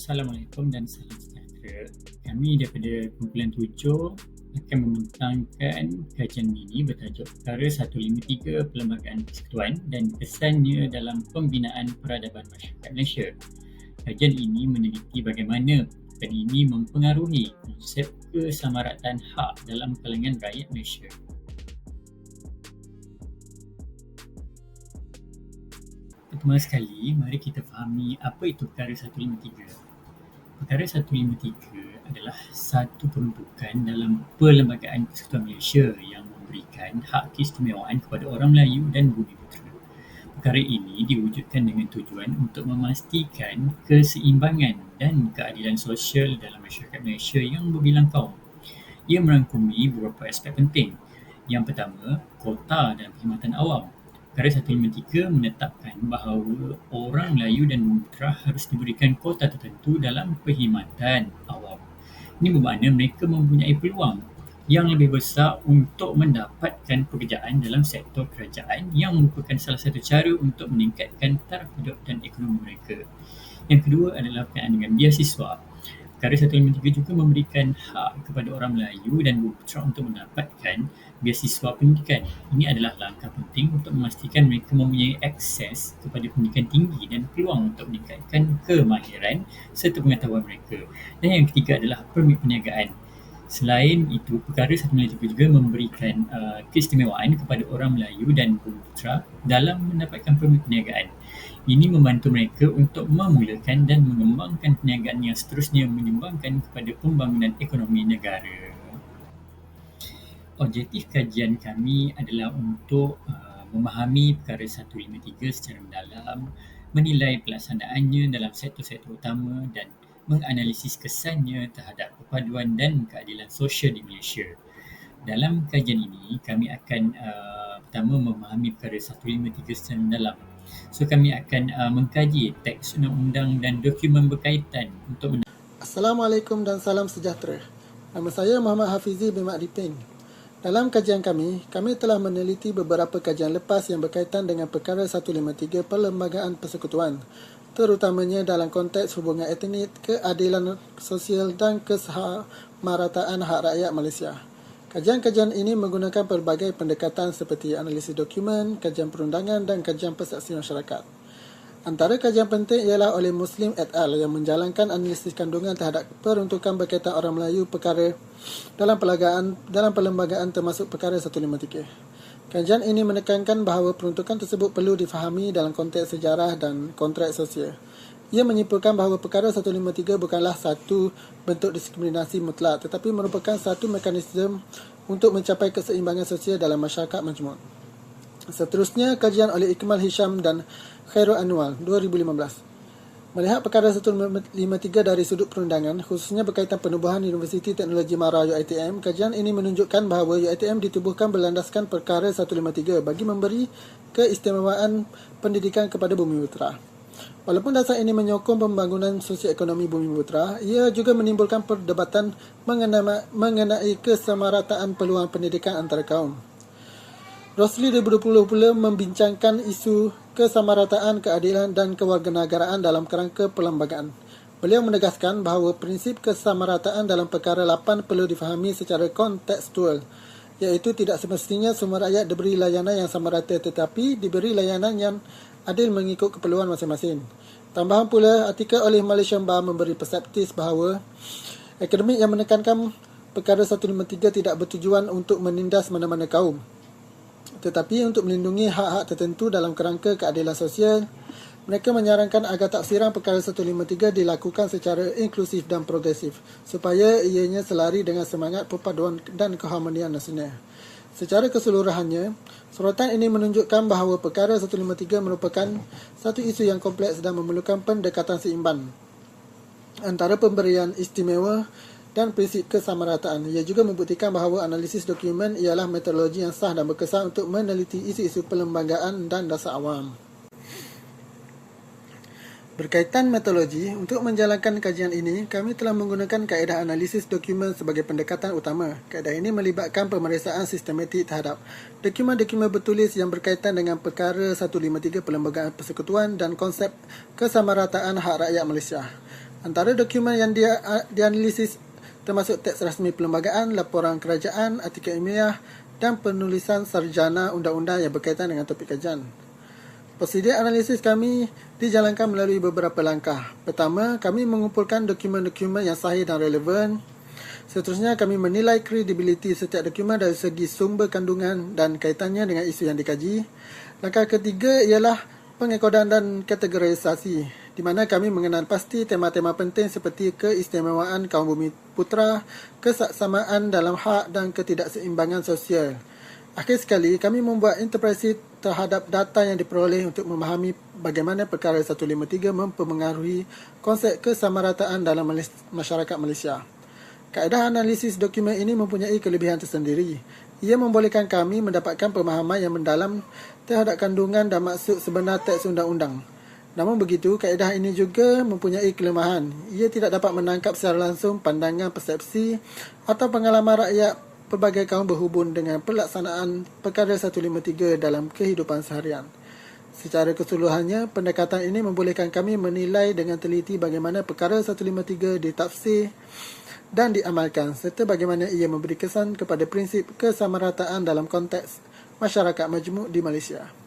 Assalamualaikum dan salam sejahtera. Kami daripada kumpulan tujuh akan membentangkan kajian ini bertajuk Perkara 153 Perlembagaan Persekutuan dan kesannya dalam pembinaan peradaban masyarakat Malaysia. Kajian ini meneliti bagaimana perkara ini mempengaruhi konsep kesamarataan hak dalam kalangan rakyat Malaysia. Pertama sekali, mari kita fahami apa itu Perkara 153. Perkara 153 adalah satu peruntukan dalam Perlembagaan Persekutuan Malaysia yang memberikan hak keistimewaan kepada orang Melayu dan bumi putera. Perkara ini diwujudkan dengan tujuan untuk memastikan keseimbangan dan keadilan sosial dalam masyarakat Malaysia yang berbilang kaum. Ia merangkumi beberapa aspek penting. Yang pertama, kota dan perkhidmatan awam. Perkara 153 menetapkan bahawa orang Melayu dan Bumi harus diberikan kota tertentu dalam perkhidmatan awam. Ini bermakna mereka mempunyai peluang yang lebih besar untuk mendapatkan pekerjaan dalam sektor kerajaan yang merupakan salah satu cara untuk meningkatkan taraf hidup dan ekonomi mereka. Yang kedua adalah berkaitan dengan biasiswa. Perkara 153 juga memberikan hak kepada orang Melayu dan Bumi untuk mendapatkan beasiswa pendidikan. Ini adalah langkah penting untuk memastikan mereka mempunyai akses kepada pendidikan tinggi dan peluang untuk meningkatkan kemahiran serta pengetahuan mereka. Dan yang ketiga adalah permit perniagaan. Selain itu, perkara 153 juga memberikan uh, keistimewaan kepada orang Melayu dan Bumi dalam mendapatkan permit perniagaan. Ini membantu mereka untuk memulakan dan mengembangkan perniagaan yang seterusnya menyumbangkan kepada pembangunan ekonomi negara. Objektif kajian kami adalah untuk uh, memahami perkara 153 secara mendalam, menilai pelaksanaannya dalam sektor-sektor utama dan menganalisis kesannya terhadap perpaduan dan keadilan sosial di Malaysia. Dalam kajian ini, kami akan uh, pertama memahami perkara 153 secara mendalam So kami akan uh, mengkaji teks undang-undang dan dokumen berkaitan untuk men- Assalamualaikum dan salam sejahtera. Nama saya Muhammad Hafizi bin Mak Diping. Dalam kajian kami, kami telah meneliti beberapa kajian lepas yang berkaitan dengan perkara 153 Perlembagaan Persekutuan, terutamanya dalam konteks hubungan etnik, keadilan sosial dan kesamarataan hak rakyat Malaysia. Kajian-kajian ini menggunakan pelbagai pendekatan seperti analisis dokumen, kajian perundangan dan kajian persepsi masyarakat. Antara kajian penting ialah oleh Muslim et al. yang menjalankan analisis kandungan terhadap peruntukan berkaitan orang Melayu perkara dalam perlembagaan, dalam perlembagaan termasuk perkara 153. Kajian ini menekankan bahawa peruntukan tersebut perlu difahami dalam konteks sejarah dan kontrak sosial. Ia menyimpulkan bahawa perkara 153 bukanlah satu bentuk diskriminasi mutlak tetapi merupakan satu mekanisme untuk mencapai keseimbangan sosial dalam masyarakat majmuk. Seterusnya, kajian oleh Ikmal Hisham dan Khairul Anwar 2015. Melihat perkara 153 dari sudut perundangan, khususnya berkaitan penubuhan Universiti Teknologi Mara UITM, kajian ini menunjukkan bahawa UITM ditubuhkan berlandaskan perkara 153 bagi memberi keistimewaan pendidikan kepada bumi utara. Walaupun dasar ini menyokong pembangunan sosioekonomi Bumi Putra, ia juga menimbulkan perdebatan mengenai, kesamarataan peluang pendidikan antara kaum. Rosli 2020 pula membincangkan isu kesamarataan, keadilan dan kewarganegaraan dalam kerangka perlembagaan. Beliau menegaskan bahawa prinsip kesamarataan dalam perkara 8 perlu difahami secara kontekstual, iaitu tidak semestinya semua rakyat diberi layanan yang sama rata tetapi diberi layanan yang adil mengikut keperluan masing-masing. Tambahan pula, artikel oleh Malaysian Bar memberi perseptis bahawa akademik yang menekankan perkara 153 tidak bertujuan untuk menindas mana-mana kaum tetapi untuk melindungi hak-hak tertentu dalam kerangka keadilan sosial mereka menyarankan agar taksiran perkara 153 dilakukan secara inklusif dan progresif supaya ianya selari dengan semangat perpaduan dan keharmonian nasional. Secara keseluruhannya, sorotan ini menunjukkan bahawa perkara 153 merupakan satu isu yang kompleks dan memerlukan pendekatan seimbang antara pemberian istimewa dan prinsip kesamarataan. Ia juga membuktikan bahawa analisis dokumen ialah metodologi yang sah dan berkesan untuk meneliti isu-isu perlembagaan dan dasar awam. Berkaitan metodologi, untuk menjalankan kajian ini, kami telah menggunakan kaedah analisis dokumen sebagai pendekatan utama. Kaedah ini melibatkan pemeriksaan sistematik terhadap dokumen-dokumen bertulis yang berkaitan dengan perkara 153 Perlembagaan Persekutuan dan konsep kesamarataan hak rakyat Malaysia. Antara dokumen yang dia dianalisis termasuk teks rasmi perlembagaan, laporan kerajaan, artikel ilmiah dan penulisan sarjana undang-undang yang berkaitan dengan topik kajian. Prosedur analisis kami dijalankan melalui beberapa langkah. Pertama, kami mengumpulkan dokumen-dokumen yang sahih dan relevan. Seterusnya, kami menilai kredibiliti setiap dokumen dari segi sumber kandungan dan kaitannya dengan isu yang dikaji. Langkah ketiga ialah pengekodan dan kategorisasi, di mana kami mengenal pasti tema-tema penting seperti keistimewaan kaum bumi putra, kesaksamaan dalam hak dan ketidakseimbangan sosial. Akhir sekali, kami membuat interpretasi terhadap data yang diperoleh untuk memahami bagaimana perkara 153 mempengaruhi konsep kesamarataan dalam masyarakat Malaysia. Kaedah analisis dokumen ini mempunyai kelebihan tersendiri. Ia membolehkan kami mendapatkan pemahaman yang mendalam terhadap kandungan dan maksud sebenar teks undang-undang. Namun begitu, kaedah ini juga mempunyai kelemahan. Ia tidak dapat menangkap secara langsung pandangan persepsi atau pengalaman rakyat pelbagai kaum berhubung dengan pelaksanaan perkara 153 dalam kehidupan seharian. Secara keseluruhannya, pendekatan ini membolehkan kami menilai dengan teliti bagaimana perkara 153 ditafsir dan diamalkan serta bagaimana ia memberi kesan kepada prinsip kesamarataan dalam konteks masyarakat majmuk di Malaysia.